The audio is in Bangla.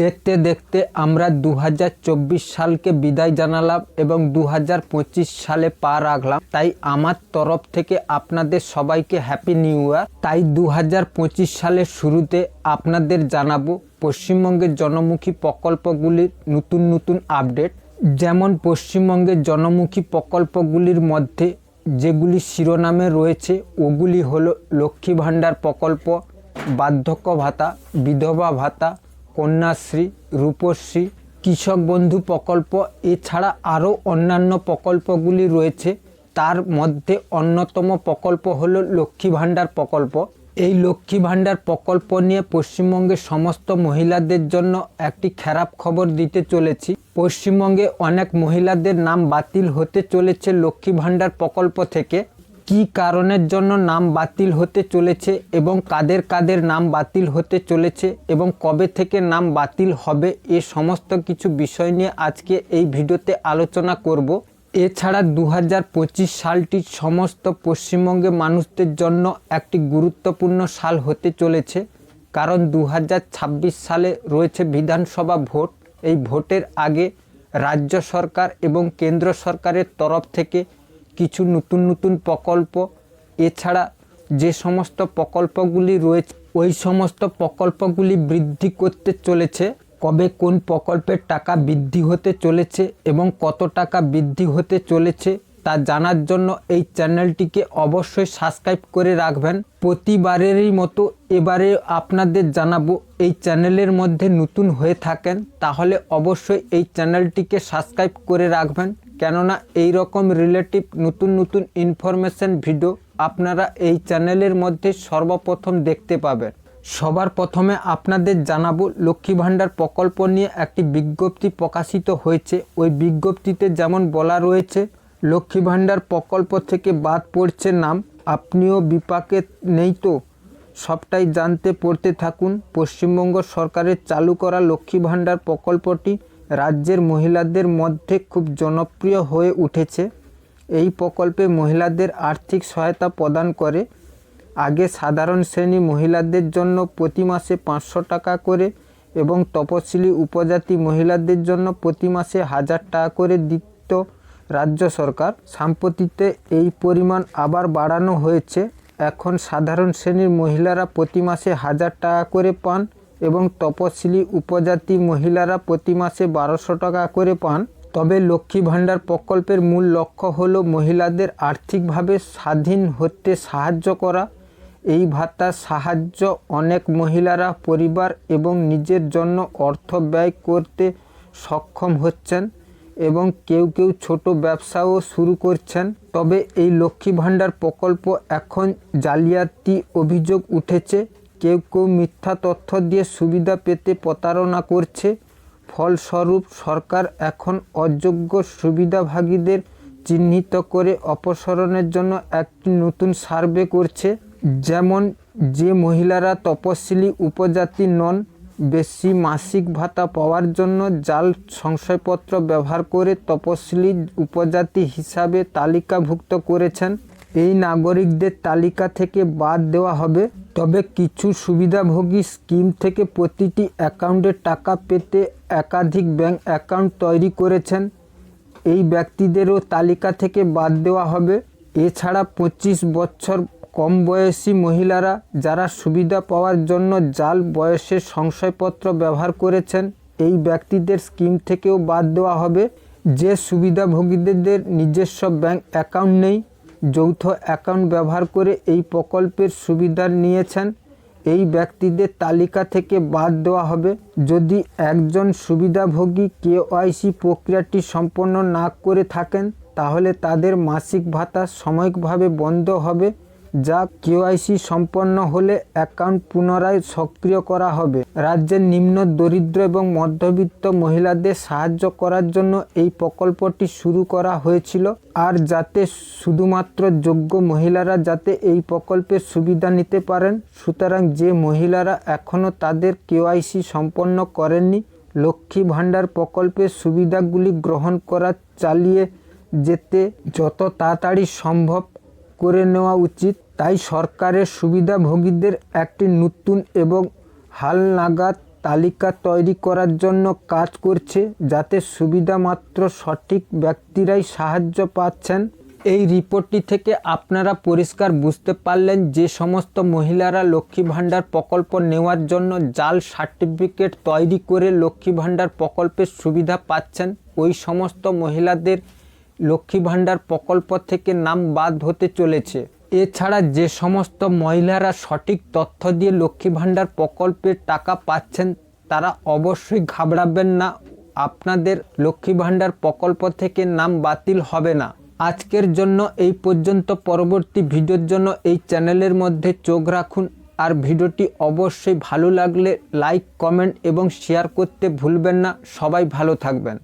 দেখতে দেখতে আমরা দু হাজার চব্বিশ সালকে বিদায় জানালাম এবং দু হাজার পঁচিশ সালে পা রাখলাম। তাই আমার তরফ থেকে আপনাদের সবাইকে হ্যাপি নিউ ইয়ার তাই দু হাজার পঁচিশ সালের শুরুতে আপনাদের জানাব পশ্চিমবঙ্গের জনমুখী প্রকল্পগুলির নতুন নতুন আপডেট যেমন পশ্চিমবঙ্গের জনমুখী প্রকল্পগুলির মধ্যে যেগুলি শিরোনামে রয়েছে, ওগুলি হলো লক্ষ্মী ভাণ্ডার প্রকল্প, বার্ধক্য ভাতা, বিধবা ভাতা কন্যাশ্রী, রূপশ্রী, কৃষক বন্ধু প্রকল্প, এছাড়া আরও অন্যান্য প্রকল্পগুলি রয়েছে। তার মধ্যে অন্যতম প্রকল্প হলো লক্ষ্মী ভাণ্ডার প্রকল্প। এই লক্ষ্মী ভাণ্ডার প্রকল্প নিয়ে পশ্চিমবঙ্গের সমস্ত মহিলাদের জন্য একটি খারাপ খবর দিতে চলেছি। পশ্চিমবঙ্গে অনেক মহিলাদের নাম বাতিল হতে চলেছে লক্ষ্মী ভাণ্ডার প্রকল্প থেকে। কি কারণের জন্য নাম বাতিল হতে চলেছে এবং কাদের কাদের নাম বাতিল হতে চলেছে এবং কবে থেকে নাম বাতিল হবে এ সমস্ত কিছু বিষয় নিয়ে আজকে এই ভিডিওতে আলোচনা করব। এছাড়া দু হাজার সালটি সমস্ত পশ্চিমবঙ্গে মানুষদের জন্য একটি গুরুত্বপূর্ণ সাল হতে চলেছে। কারণ দু হাজার ছাব্বিশ সালে রয়েছে বিধানসভা ভোট। এই ভোটের আগে রাজ্য সরকার এবং কেন্দ্র সরকারের তরফ থেকে কিছু নতুন নতুন প্রকল্প। এছাড়া যে সমস্ত প্রকল্পগুলি রয়েছে, ওই সমস্ত প্রকল্পগুলি বৃদ্ধি করতে চলেছে। কবে কোন প্রকল্পের টাকা বৃদ্ধি হতে চলেছে এবং কত টাকা বৃদ্ধি হতে চলেছে তা জানার জন্য এই চ্যানেলটিকে অবশ্যই সাবস্ক্রাইব করে রাখবেন। প্রতিবারেরই মতো এবারে আপনাদের জানাব, এই চ্যানেলের মধ্যে নতুন হয়ে থাকেন, তাহলে অবশ্যই এই চ্যানেলটিকে সাবস্ক্রাইব করে রাখবেন। কেননা এই রকম রিলেটিভ নতুন নতুন ইনফরমেশন ভিডিও আপনারা এই চ্যানেলের মধ্যে সর্বপ্রথম দেখতে পাবেন। সবার প্রথমে আপনাদের জানাব লক্ষ্মী ভাণ্ডার প্রকল্প নিয়ে একটি বিজ্ঞপ্তি প্রকাশিত হয়েছে। ওই বিজ্ঞপ্তিতে যেমন বলা রয়েছে, লক্ষ্মী ভাণ্ডার প্রকল্প থেকে বাদ পড়ছে নাম, আপনিও বিপাকে নেই তো? সবটাই জানতে পড়তে থাকুন। পশ্চিমবঙ্গ সরকারের চালু করা লক্ষ্মী ভাণ্ডার প্রকল্পটি রাজ্যের মহিলাদের মধ্যে খুব জনপ্রিয় হয়ে উঠেছে। এই প্রকল্পে মহিলাদের আর্থিক সহায়তা প্রদান করে। আগে সাধারণ শ্রেণি মহিলাদের জন্য প্রতি মাসে পাঁচশো টাকা করে এবং তপশিলি উপজাতি মহিলাদের জন্য প্রতি মাসে হাজার টাকা করে দিত রাজ্য সরকার। সাম্প্রতিতে এই পরিমাণ আবার বাড়ানো হয়েছে। এখন সাধারণ শ্রেণির মহিলারা প্রতি মাসে হাজার টাকা করে পান। এবং তপশিলি উপজাতি মহিলারা প্রতি মাসে বারোশো টাকা করে পান। তবে লক্ষ্মী ভাণ্ডার প্রকল্পের মূল লক্ষ্য হলো মহিলাদের আর্থিকভাবে স্বাধীন হতে সাহায্য করা। এই ভাতার সাহায্য অনেক মহিলারা পরিবার এবং নিজের জন্য অর্থ ব্যয় করতে সক্ষম হচ্ছেন এবং কেউ কেউ ছোট ব্যবসাও শুরু করছেন। তবে এই লক্ষ্মী ভাণ্ডার প্রকল্প এখন জালিয়াতি অভিযোগ উঠেছে। কেউ কেউ মিথ্যা তথ্য দিয়ে সুবিধা পেতে প্রতারণা করছে। ফলস্বরূপ সরকার এখন অযোগ্য সুবিধাভাগীদের চিহ্নিত করে অপসারণের জন্য একটি নতুন সার্ভে করছে। যেমন, যে মহিলারা তপশিলি উপজাতি নন, বেশি মাসিক ভাতা পাওয়ার জন্য জাল সংশয়পত্র ব্যবহার করে তপশিলি উপজাতি হিসাবে তালিকাভুক্ত করেছেন। এই নাগরিকদের তালিকা থেকে বাদ দেওয়া হবে। তবে কিছু সুবিধাভোগী স্কিম থেকে প্রতিটি অ্যাকাউন্টে টাকা পেতে একাধিক ব্যাংক অ্যাকাউন্ট তৈরি করেছেন। এই ব্যক্তিদেরও তালিকা থেকে বাদ দেওয়া হবে। এছাড়া পঁচিশ বছর কম বয়সী মহিলারা যারা সুবিধা পাওয়ার জন্য জাল বয়সের সংশয়পত্র ব্যবহার করেছেন, এই ব্যক্তিদের স্কিম থেকেও বাদ দেওয়া হবে। যে সুবিধাভোগীদের নিজস্ব ব্যাংক অ্যাকাউন্ট নেই যৌথ অ্যাকাউন্ট ব্যবহার করে এই প্রকল্পের সুবিধা নিয়েছেন। এই ব্যক্তিদের তালিকা থেকে বাদ দেওয়া হবে। যদি একজন সুবিধাভোগী কেওয়াইসি প্রক্রিয়াটি সম্পন্ন না করে থাকেন, তাহলে তাদের মাসিক ভাতা সাময়িকভাবে বন্ধ হবে। যা কেওয়াইসি সম্পন্ন হলে অ্যাকাউন্ট পুনরায় সক্রিয় করা হবে। রাজ্যের নিম্ন দরিদ্র এবং মধ্যবিত্ত মহিলাদের সাহায্য করার জন্য এই প্রকল্পটি শুরু করা হয়েছিল। আর যাতে শুধুমাত্র যোগ্য মহিলারা যাতে এই প্রকল্পের সুবিধা নিতে পারেন, সুতরাং যে মহিলারা এখনও তাদের কেওয়াইসি সম্পন্ন করেননি, লক্ষ্মী ভাণ্ডার প্রকল্পের সুবিধাগুলি গ্রহণ করা চালিয়ে যেতে যত তাড়াতাড়ি সম্ভব করে নেওয়া উচিত। তাই সরকারের সুবিধাভোগীদের একটি নতুন এবং হালনাগাদ তালিকা তৈরি করার জন্য কাজ করছে, যাতে সুবিধা মাত্র সঠিক ব্যক্তিরাই সাহায্য পাচ্ছেন। এই রিপোর্টটি থেকে আপনারা পরিষ্কার বুঝতে পারলেন যে সমস্ত মহিলারা লক্ষ্মী ভাণ্ডার প্রকল্প নেওয়ার জন্য জাল সার্টিফিকেট তৈরি করে লক্ষ্মী ভাণ্ডার প্রকল্পের সুবিধা পাচ্ছেন। ওই সমস্ত মহিলাদের লক্ষ্মী ভাণ্ডার প্রকল্প থেকে নাম বাদ হতে চলেছে। এছাড়া যে সমস্ত মহিলারা সঠিক তথ্য দিয়ে লক্ষ্মী ভাণ্ডার প্রকল্পের টাকা পাচ্ছেন, তারা অবশ্যই ঘাবড়াবেন না। আপনাদের লক্ষ্মী ভাণ্ডার প্রকল্প থেকে নাম বাতিল হবে না। আজকের জন্য এই পর্যন্ত। পরবর্তী ভিডিওর জন্য এই চ্যানেলের মধ্যে চোখ রাখুন। আর ভিডিওটি অবশ্যই ভালো লাগলে লাইক, কমেন্ট এবং শেয়ার করতে ভুলবেন না। সবাই ভালো থাকবেন।